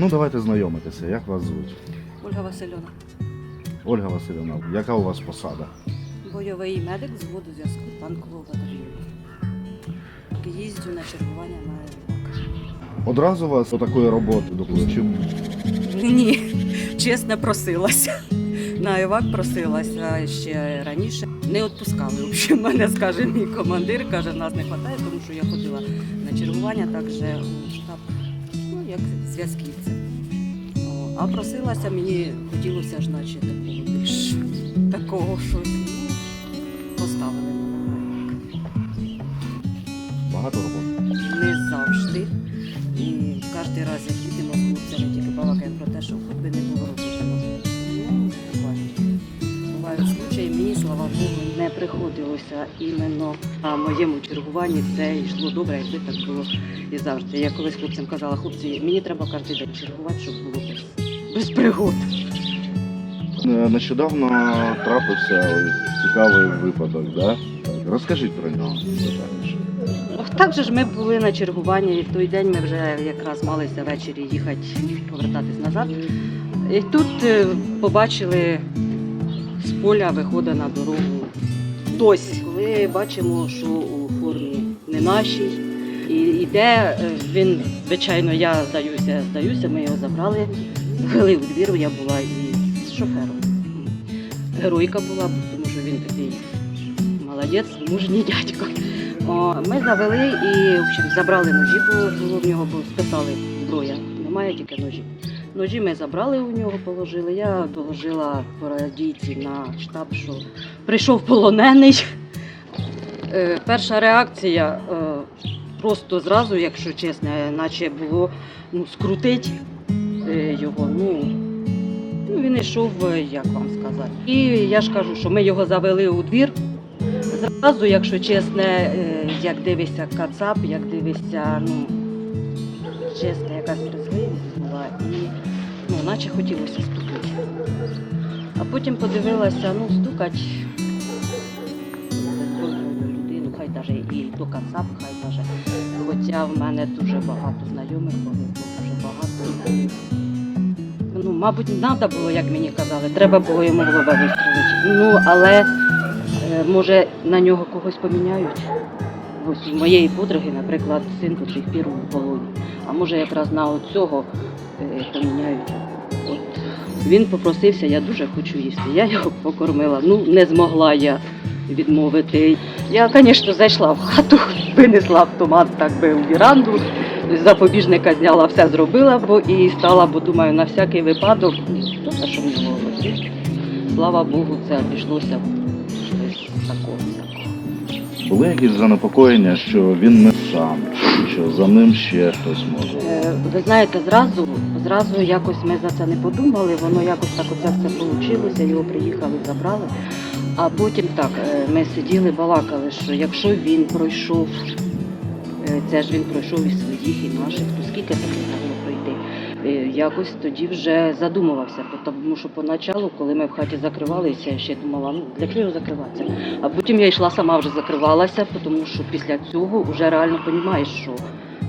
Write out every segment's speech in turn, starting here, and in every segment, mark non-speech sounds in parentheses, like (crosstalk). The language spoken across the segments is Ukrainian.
Ну, давайте знайомитися. Як вас звуть? Ольга Васильовна, Ольга Васильівна, яка у вас посада? бойовий медик з воду зв'язку танкового батальйону. Їздю на чергування на ЕВАК. Одразу вас до такої роботи допустимо? Ні, чесно просилася. На ЕВАК просилася ще раніше. Не відпускали. В общем, мене скаже мій командир, каже, нас не вистачає, тому що я ходила на чергування також у штаб, як зв'язківця. це. А просилася, мені хотілося ж, наче такого більш такого щось. Поставили мене Багато роботи. не завжди. І кожен раз, приходилося іменно на моєму чергуванні. Це йшло добре, якби так було і завжди. Я колись хлопцям казала, хлопці, мені треба кожен день чергувати, щоб було без, без пригод. Е, Нещодавно трапився цікавий випадок, да? Розкажіть про нього детальніше. Так же ж ми були на чергуванні, і в той день ми вже якраз малися ввечері їхати, повертатись назад. І тут е, побачили з поля виходить на дорогу хтось. Коли бачимо, що у формі не наші, і йде е, він, звичайно, я здаюся, здаюся, ми його забрали, вели у двір, я була і з шофером. Геройка була, тому що він такий молодець, мужній дядько. О, ми завели і в общем, забрали ножі, бо було в нього, бо спитали зброя. Немає тільки ножі. Ножі ми забрали у нього, положили. Я доложила по радійці на штаб, що прийшов полонений. Е, перша реакція е, просто зразу, якщо чесно, наче було ну, скрутить е, його. Ну, ну, він йшов, як вам сказати. І я ж кажу, що ми його завели у двір. Зразу, якщо чесно, як дивишся кацап, як дивишся, ну, чесно, якась брезгливість була, і ну, наче хотілося стукати. А потім подивилася, ну, стукать людину, хай навіть і до кацап, хай навіть. Хоча в мене дуже багато знайомих погибло, дуже багато. Ну, мабуть, треба було, як мені казали, треба було йому в лоба вистрілити. Ну, але Е, Може, на нього когось поміняють? Ось у моєї подруги, наприклад, син до сих пір у полоні. А може якраз на цього поміняють. Він попросився, я дуже хочу їсти. Я його покормила. Ну, не змогла я відмовити. Я, звісно, зайшла в хату, (laughs) винесла автомат так би у віранду, запобіжника зняла, все зробила, бо і стала, бо думаю, на всякий випадок, то те, що в нього робити. Слава Богу, це обійшлося такого. Були якісь занепокоєння, що він не сам, що за ним ще хтось може. Е, Ви знаєте, зразу, зразу якось ми за це не подумали, воно якось так оце все вийшло, його приїхали, забрали. А потім так, е, ми сиділи, балакали, що якщо він пройшов, е, це ж він пройшов і своїх, і наших, то скільки таких могло пройти? Е, Якось тоді вже задумувався, тому що поначалу, коли ми в хаті закривалися, я ще думала, ну для чого закриватися? А потім я йшла сама вже закривалася, тому що після цього вже реально розумієш, що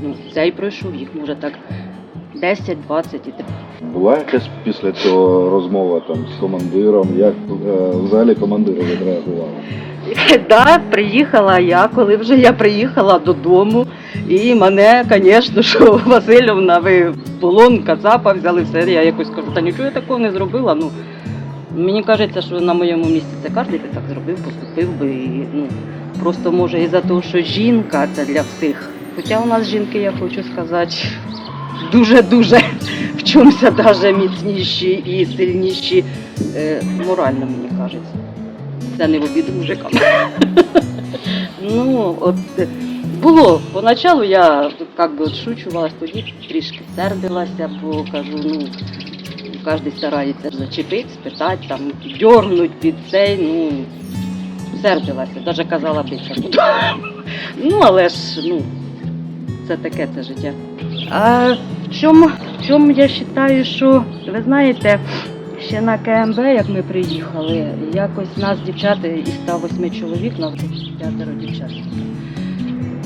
ну, цей пройшов, їх може так 10, 20 і 30. Була якась після цього розмова там з командиром, як е, взагалі командири відреагували? (laughs) Да, приїхала я, коли вже я приїхала додому, і мене, звісно, (laughs) що Васильівна, ви в полон Кацапа взяли все. Я якось кажу, та нічого я такого не зробила. Ну, мені кажеться, що на моєму місці це кожен би так зробив, поступив би. І, ну, просто може із-за того, що жінка це для всіх. Хоча у нас жінки, я хочу сказати, дуже-дуже в чомусь навіть міцніші і сильніші е, морально, мені кажеться. Це не в обіду мужикам. (laughs) ну, от е, було. Поначалу я як би отшучувалась, тоді трішки сердилася, бо кажу, ну, кожен старається зачепити, спитати, там, дьорнуть під цей, ну, сердилася, навіть казала битися буду. (laughs) ну, але ж, ну, це таке це життя. А в чому, в чому я вважаю, що, ви знаєте, Ще на КМБ, як ми приїхали, якось нас дівчата із 108 чоловік, нас п'ятеро дівчат.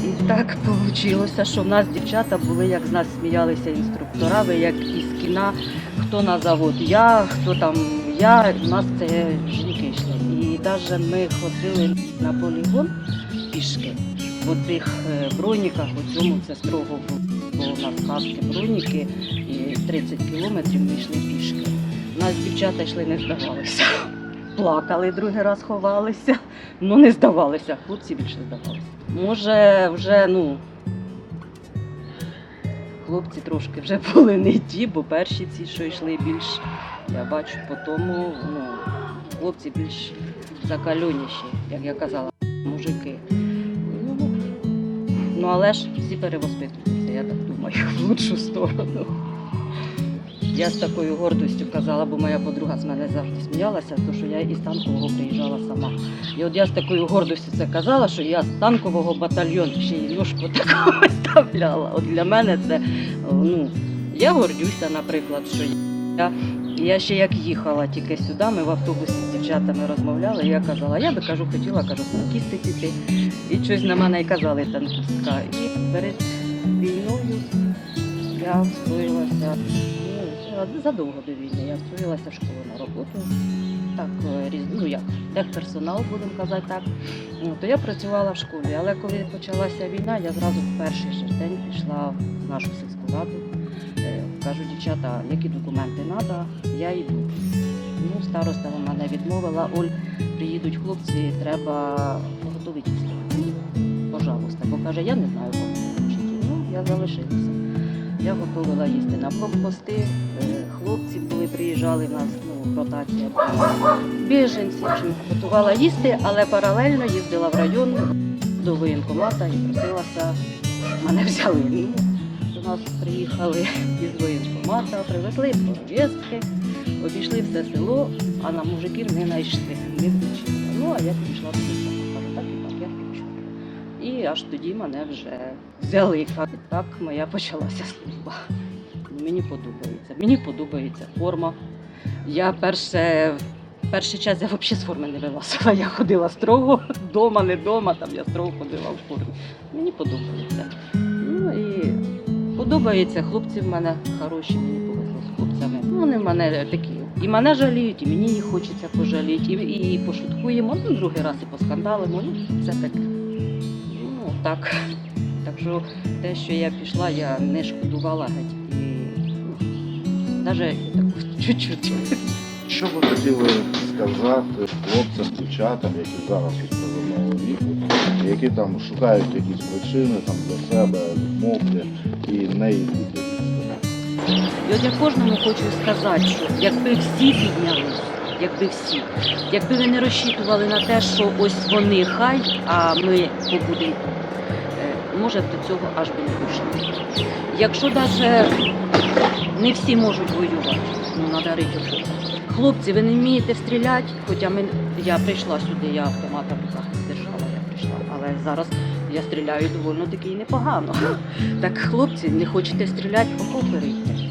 І так вийшло, що в нас дівчата були, як з нас сміялися інструктора, ви як із кіна, хто на завод, я, хто там я, у нас це жінки йшли. І навіть ми ходили на полігон пішки. В тих е, броніках, у цьому це строго було. Бо у нас каски броніки і 30 кілометрів ми йшли пішки. У нас дівчата йшли, не здавалися. Плакали другий раз ховалися, ну не здавалися. Хлопці більше здавалися. Може, вже ну. Хлопці трошки вже були не ті, бо перші ці, що йшли більш, я бачу по тому, ну, хлопці більш закальоніші, як я казала, мужики. Ну, ну але ж всі перевоспитуються, я так думаю, (laughs) в лучшу сторону. Я з такою гордостю казала, бо моя подруга з мене завжди сміялася, то що я із танкового приїжджала сама. І от я з такою гордостю це казала, що я з танкового батальйону ще й ножку (laughs) таку виставляла. От для мене це ну, я гордюся, наприклад, що я, я ще як їхала тільки сюди, ми в автобусі з дівчатами розмовляли, і я казала, я би кажу, хотіла кажу, танкісти піти. І щось на мене й казали танкістка. І перед війною я встроїлася ну, задовго до війни. Я встроїлася в школу на роботу. Так, е, ну як, техперсонал, будемо казати так. Ну, то я працювала в школі, але коли почалася війна, я зразу в перший же день пішла в нашу сільську раду. Е, Кажу, дівчата, які документи треба, я йду. Ну, староста мене відмовила, Оль, приїдуть хлопці, треба готувати. Пожалуйста, бо каже, я не знаю, я залишилася. Я готувала їсти на блокпости. е, Хлопці були, приїжджали в нас, ну, ротація була. Біженці, чим готувала їсти, але паралельно їздила в район до воєнкомата і просилася, мене взяли. Ну, до нас приїхали із воєнкомата, привезли повістки, обійшли все село, а на мужиків не знайшли. Ну, а я підійшла до села, І аж тоді мене вже взяли. І так моя почалася служба. Мені подобається. Мені подобається форма. Я перше, перший час я взагалі з форми не вилазила. Я ходила строго, вдома, не вдома, там я строго ходила в формі. Мені подобається. Ну і подобається. Хлопці в мене хороші, мені повезло з хлопцями. Ну, вони в мене такі. І мене жаліють, і мені їх хочеться пожаліти, і, і пошуткуємо, ну, другий раз і поскандалимо. Ну, це таке. Ну, так. Так що те, що я пішла, я не шкодувала геть. І ну, навіть так чуть-чуть. Що ви хотіли сказати хлопцям, дівчатам, які зараз від позивного віку, які там шукають якісь причини там для себе, відмовки і не йдуть? І от я кожному хочу сказати, що якби всі піднялись, якби всі, якби ви не розчитували на те, що ось вони хай, а ми побудемо, може до цього аж би не дійшли. Якщо навіть не всі можуть воювати, ну треба рити. Хлопці, ви не вмієте стріляти, хоча ми, я прийшла сюди, я автомата в руках не держала, я прийшла, але зараз я стріляю доволі таки і непогано. (laughs) Так, хлопці, не хочете стріляти, окопи.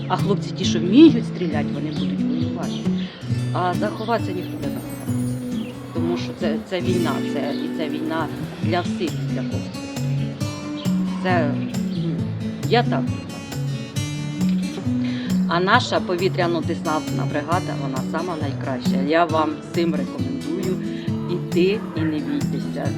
А хлопці, ті, що вміють стріляти, вони будуть воювати. А заховатися ніхто не заховається. Тому що це, це війна, це, і це війна для всіх, для хлопців. Це я так. А наша повітряно-десантна бригада, вона сама найкраща. Я вам цим рекомендую іти і не бійтеся.